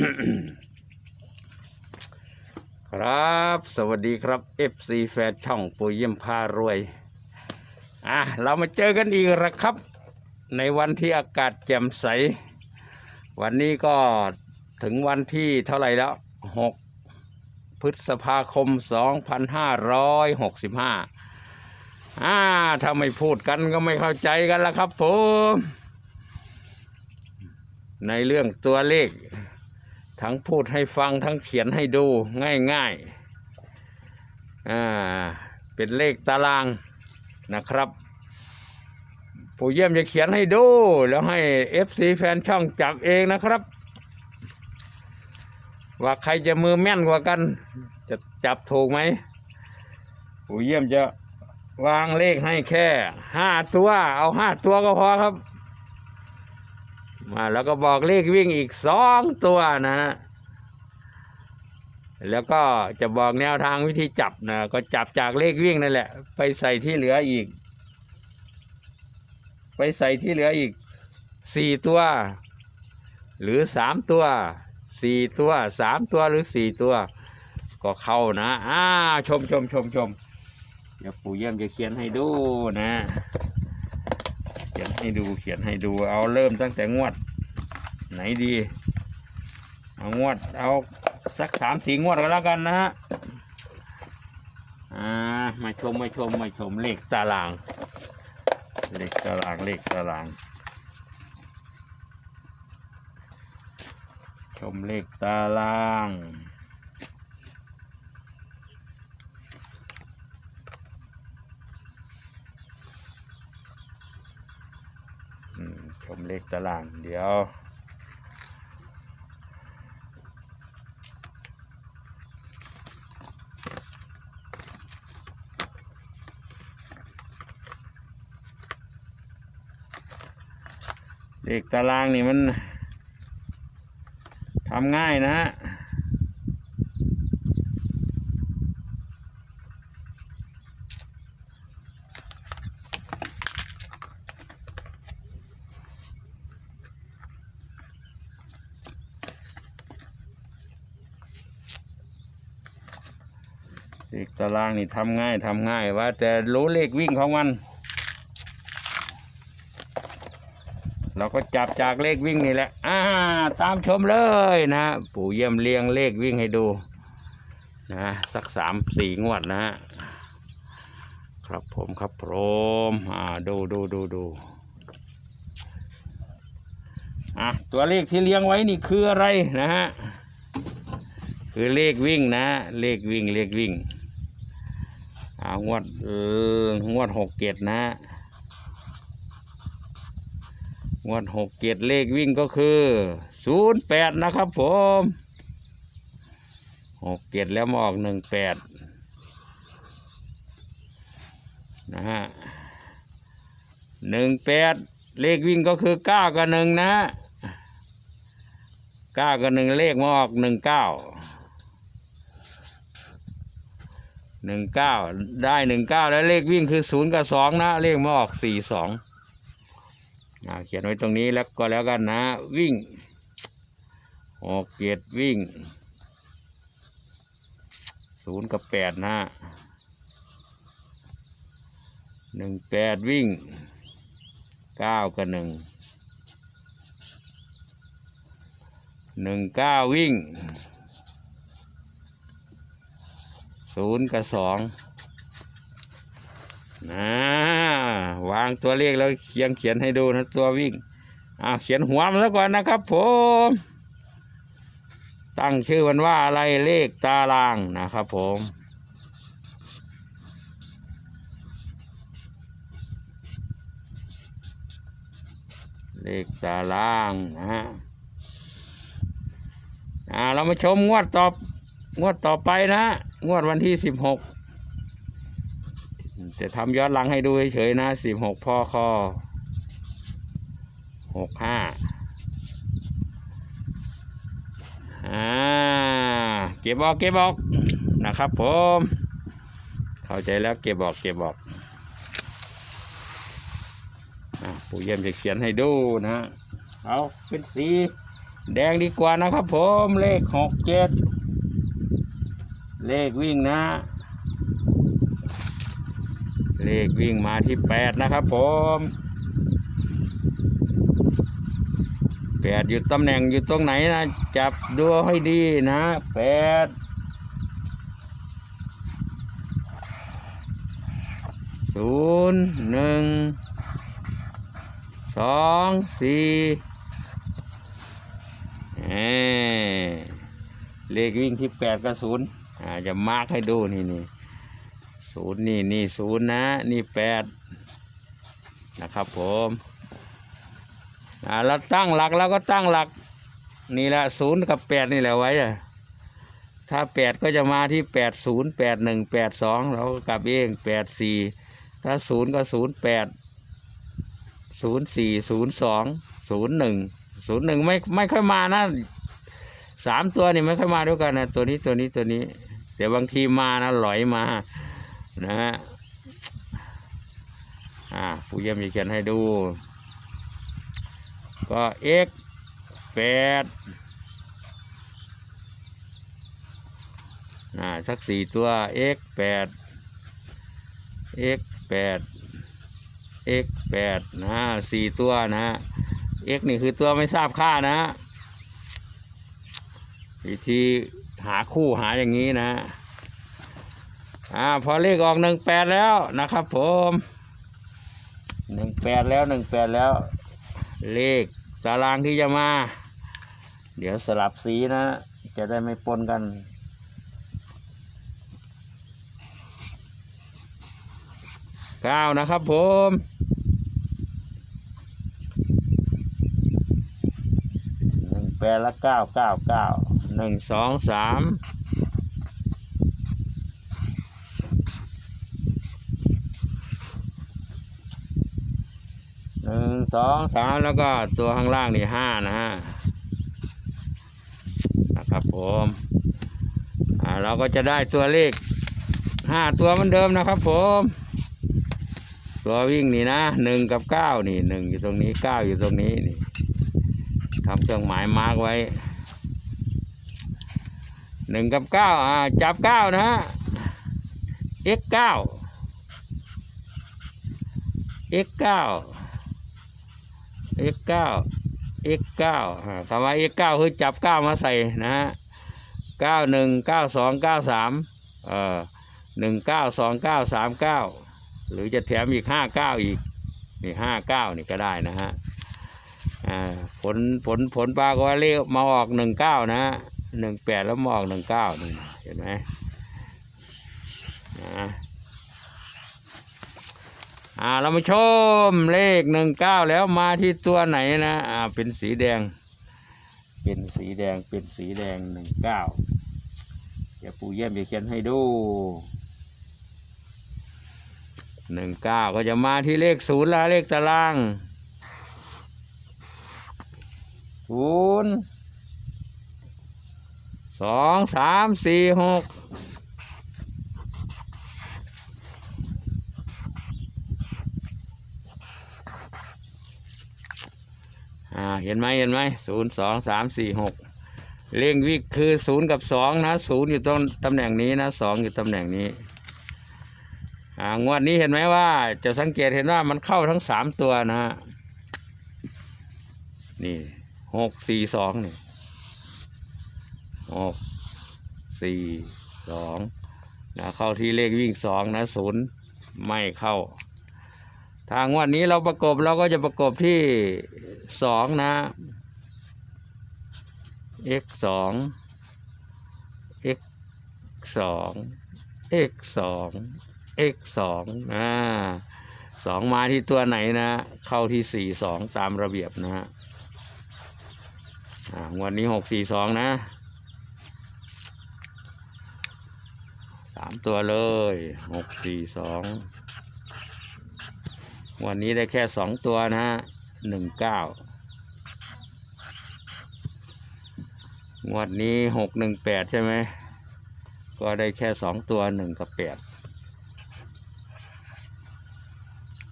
ครับ สวัสดีครับ FC แฟนช่องปุยเยี่ยมพารวย อะ เรามาเจอกันอีกแล้วครับ ในวันที่อากาศแจ่มใส วันนี้ก็ถึงวันที่เท่าไหร่แล้ว 6 พฤษภาคม 2565 อ่า ถ้าไม่พูดกันก็ไม่เข้าใจกันละครับผม ในเรื่องตัวเลข ทั้งพูดให้ฟังทั้งเขียนให้ดูง่ายๆอ่าเป็นเลขตารางนะครับผู้เยี่ยมจะเขียนให้ดู แล้วให้ FC แฟนช่องจับเองนะครับ ว่าใครจะมือแม่นกว่ากัน จะจับถูกไหมผู้เยี่ยมจะวางเลขให้แค่ห้าตัว เอาห้าตัวก็พอครับ มาแล้วก็บอกเลขวิ่งอีกสองตัวนะฮะแล้วก็จะบอกแนวทางวิธีจับนะก็จับจากเลขวิ่งนั่นแหละ ไปใส่ที่เหลืออีก ไปใส่ที่เหลืออีกสี่ตัว หรือสามตัวสี่ตัวสามตัวหรือสี่ตัว ก็เข้านะอ่าชมชมชมชมเดี๋ยวปู่เยี่ยมจะเขียนให้ดูนะ ขียนให้ดูเขียนให้ดูเอาเริ่มตั้งแต่งวด ไหนดี เอางวดเอาสักสามสี่งวดก็แล้วกันนะฮะอ่ามาชมมาชมมาชมเลขตาราง เลขตารางเลขตาราง ชมเลขตาราง อืมชมเลข ตารางเดี๋ยวเด็กตารางนี่มันทำง่ายนะฮะ เลขตารางนี่ทำง่ายทำง่ายว่า แต่รู้เลขวิ่งของมัน เราก็จับจากเลขวิ่งนี่แหละ อ่า ตามชมเลยนะปู่เยี่ยมเรียงเลขวิ่งให้ดู นะสักสามสี่งวดนะฮะครับผมครับผมอ่าดูดูดูดูอะตัวเลขที่เลี้ยงไว้นี่คืออะไรนะฮะคือเลขวิ่งนะ เลขวิ่งเลขวิ่ง อางวดเอองวดหกเกตนะ งวดหกเกตเลขวิ่งก็คือศูนย์แปดนะครับผมหกเกตแล้วมาออกหนึ่งแปดนะฮะหนึ่งแปดเลขวิ่งก็คือเก้ากับหนึ่งนะเก้ากับหนึ่งเลขมาออกหนึ่งเก้า หนึ่งเก้าได้หนึ่งเก้าแล้วเลขวิ่งคือศูนย์กับสองนะ เลขมาออกสี่สองอ่าเขียนไว้ตรงนี้แล้วก็แล้วกันนะ วิ่งหกเจ็ดวิ่งศูนย์กับแปดนะหนึ่งแปดวิ่งเก้ากับหนึ่งหนึ่งเก้าวิ่ง ศูนย์กับสองนะวางตัวเลขแล้วเขียนเขียนให้ดูนะตัววิ่งอ่าเขียนหัวมันแล้วก่อนนะครับผม ตั้งชื่อมันว่าอะไรเลขตารางนะครับผมเลขตารางนะฮะ อ่า เรามาชมงวดต่องวดต่อไปนะ งวดวันที่สิบหกจะทำย้อนหลังให้ดูเฉยๆนะสิบหกพ่อคอหกห้าอ่าเก็บบอกเก็บบอกนะครับผม เข้าใจแล้วเก็บบอกเก็บบอกอะปู่เยี่ยมจะเขียนให้ดูนะเอาเป็นสีแดงดีกว่านะครับผมเลขหกเจ็ด เลขวิ่งนะ เลขวิ่งมาที่แปดนะครับผมแปดอยู่ตำแหน่งอยู่ตรงไหนนะ จับดูให้ดีนะแปดศูนย์หนึ่งสองสี่เอเลขวิ่งที่แปดกับศูนย์ จะมาร์กให้ดูนี่นี่ศูนย์นี่นี่ศูนย์นะ นี่แปดนะครับผมอ่าเราตั้งหลักเราก็ตั้งหลัก นี่แหละศูนย์กับแปดนี่แหละไว้อะถ้าแปดก็จะมาที่แปดศูนย์แปดหนึ่งแปดสองเราก็กลับเองแปดสี่ถ้าศูนย์ก็ศูนย์แปดศูนย์สี่ศูนย์สองศูนย์หนึ่งศูนย์หนึ่งไม่ไม่ค่อยมานะสามตัวนี่ไม่ค่อยมาด้วยกันนะตัวนี้ตัวนี้ตัวนี้ แต่บางทีมานะหลอยมานะฮะอ่าผู้เยี่ยมจะเขียนให้ดู ก็ x แปดอ่าสักสี่ตัว x แปด x แปด x แปดนะสี่ตัวนะ x นี่คือตัวไม่ทราบค่านะวิธี หาคู่หาอย่างนี้นะอ่าพอเลขออกหนึ่งแปดแล้วนะครับ ผมหนึ่งแปดแล้วหนึ่งแปดแล้ว เลขตารางที่จะมา เดี๋ยวสลับสีนะ จะได้ไม่ปนกันเก้านะครับผมหนึ่งแปดละเก้าเก้าเก้า หนึ่งสองสามหนึ่งสองสามแล้วก็ตัวข้างล่างนี่ห้านะฮะนะครับผมอ่าเราก็จะได้ตัวเลขห้าตัวเหมือนเดิมนะครับผม ตัววิ่งนี่นะหนึ่งกับเก้านี่หนึ่งอยู่ตรงนี้เก้าอยู่ตรงนี้นี่ทำเครื่องหมายมาร์กไว้ หนึ่งกับเก้าอ่าจับเก้านะฮะ x เก้า x เก้า x เก้า x เก้าคำว่า x เก้าคือจับเก้ามาใส่นะฮะเก้าหนึ่งเก้าสองเก้าสามเอ่อหนึ่งเก้าสองเก้าสามเก้าหรือจะแถมอีกห้าเก้าอีกนี่ห้าเก้านี่ก็ได้นะฮะอ่าผลผลผลปรากฏว่าเลขมาออกหนึ่งเก้านะฮะ หนึ่งแปดแล้วมออกหนึ่งเก้านี่เห็นไหมอ่าอ่าเรามาชมเลขหนึ่งเก้าแล้วมาที่ตัวไหนนะอ่าเป็นสีแดง เป็นสีแดงเป็นสีแดงหนึ่งเก้าเดี๋ยวปู่เยี่ยมจะเขียนให้ดูหนึ่งเก้าก็จะมาที่เลขศูนย์ละเลขตารางศูนย์ สองสามสี่หกอ่าเห็นไหมเห็นไหมศูนย์สองสามสี่หกเลขวิกคือศูนย์กับสองนะศูนย์อยู่ตรงตำแหน่งนี้นะสองอยู่ตำแหน่งนี้อ่างวดนี้เห็นไหมว่า จะสังเกตเห็นว่ามันเข้าทั้งสามตัวนะฮะนี่หกสี่สองนี่ หกสี่สองนะเข้าที่เลขวิ่งสองนะศูนย์ไม่เข้า ทางวันนี้เราประกบเราก็จะประกบที่สองนะ x สอง x สอง x สอง x สองอ่าสองมาที่ตัวไหนนะ เข้าที่สี่สองตามระเบียบนะฮะวันนี้หกสี่สองนะามตัวเลยหกสี่สองวันนี้ได้แค่สองตัวนะฮะหนึ่งเก้างวดนี้หกหนึ่งแปดใช่ไหม ก็ได้แค่สองตัวหนึ่งกับแปด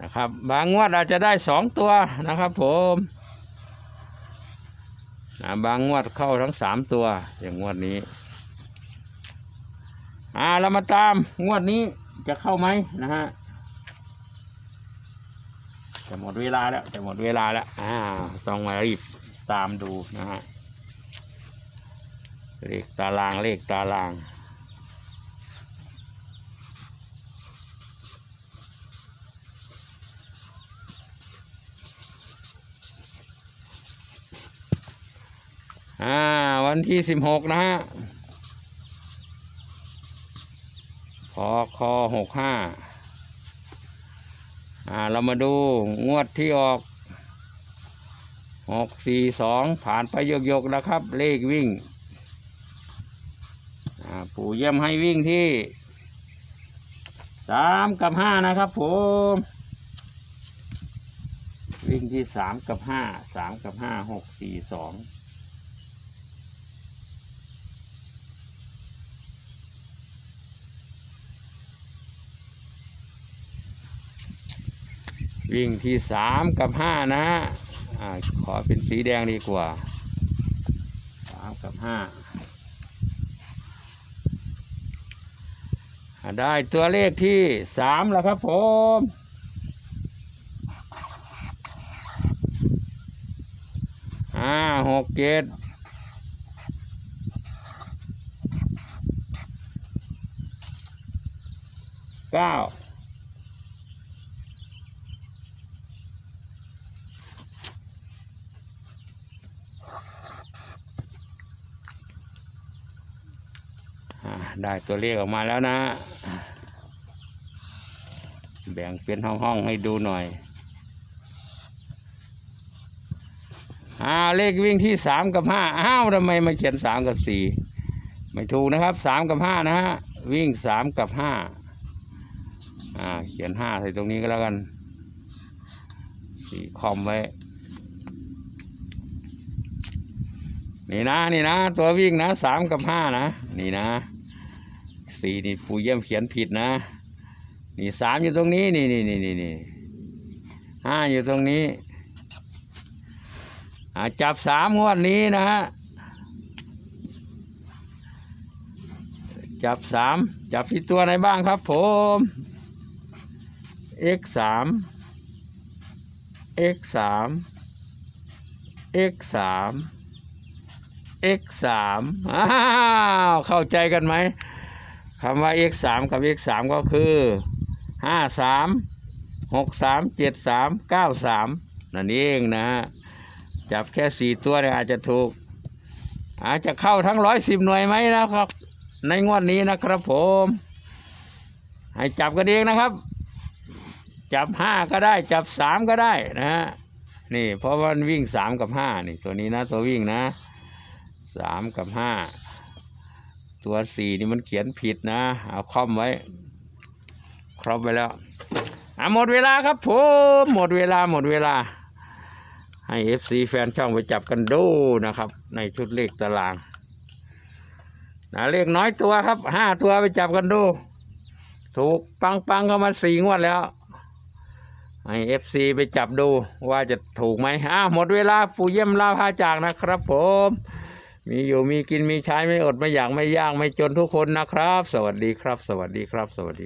นะครับบางงวดอาจจะได้สองตัวนะครับผมอ่าบางงวดเข้าทั้งสามตัวอย่างงวดนี้ อ่าเรามาตามงวดนี้จะเข้าไหมนะฮะจะหมดเวลาแล้วจะหมดเวลาแล้วอ่าต้องมารีบตามดูนะฮะเลขตารางเลขตารางอ่าวันที่สิบหกนะฮะ พอคอหกห้าอ่าเรามาดูงวดที่ออกหกสี่สองผ่านไปยกๆนะครับ เลขวิ่งอ่าปู่เยี่ยมให้วิ่งที่สามกับห้านะครับผมวิ่งที่สามกับห้าสามกับห้าหกสี่สอง วิ่งที่สามกับห้านะฮะอ่าขอเป็นสีแดงดีกว่าสามกับห้าได้ตัวเลขที่สามแล้วครับผมอ่าหกเจ็ดเก้า ได้ตัวเลขออกมาแล้วนะ แบ่งเป็นห้องๆให้ดูหน่อยอ่าเลขวิ่งที่สามกับห้าอ้าวทำไมมาเขียนสามกับสี่ไม่ถูกนะครับสามกับห้านะฮะวิ่งสามกับห้าอ่าเขียนห้าใส่ตรงนี้ก็แล้วกันสี่คอมไว้นี่นะนี่นะ ตัววิ่งนะสามกับห้านะ นี่นะ สี่นี่ปู่เยี่ยมเขียนผิดนะ นี่สามอยู่ตรงนี้นี่นี่นี่นี่นี่ห้าอยู่ตรงนี้จับสามงวดนี้นะฮะจับสามจับที่ตัวไหนบ้างครับผม x สาม x สาม x สาม x สามอ้าว เข้าใจกันไหม คำว่า x สามกับ x สามก็คือห้าสามหกสามเจ็ดสามเก้าสามนั่นเองนะจับแค่สี่ตัวเนี่ยอาจจะถูก อาจจะเข้าทั้งร้อยสิบหน่วยไหมนะครับ ในงวดนี้นะครับผม ให้จับกันเองนะครับ จับห้าก็ได้ จับสามก็ได้นะฮะนี่เพราะว่านวิ่งสามกับห้านี่ตัวนี้นะตัววิ่งนะสามกับห้า ตัวสี่นี่มันเขียนผิดนะเอาคอมไว้ครบไปแล้วอะหมดเวลาครับผมหมดเวลาหมดเวลา ให้เอฟซีแฟนช่องไปจับกันดูนะครับ ในชุดเลขตารางนะเลขน้อยตัวครับห้าตัวไปจับกันดู ถูกปังปังเข้ามาสี่งวดแล้วให้เอฟซีไปจับดูว่าจะถูกไหมอ้าหมดเวลาปู่เยี่ยมลาพาจากนะครับผม มีอยู่มีกินมีใช้ไม่อดไม่อยากไม่ยากไม่จนทุกคนนะครับ สวัสดีครับ สวัสดีครับ สวัสดี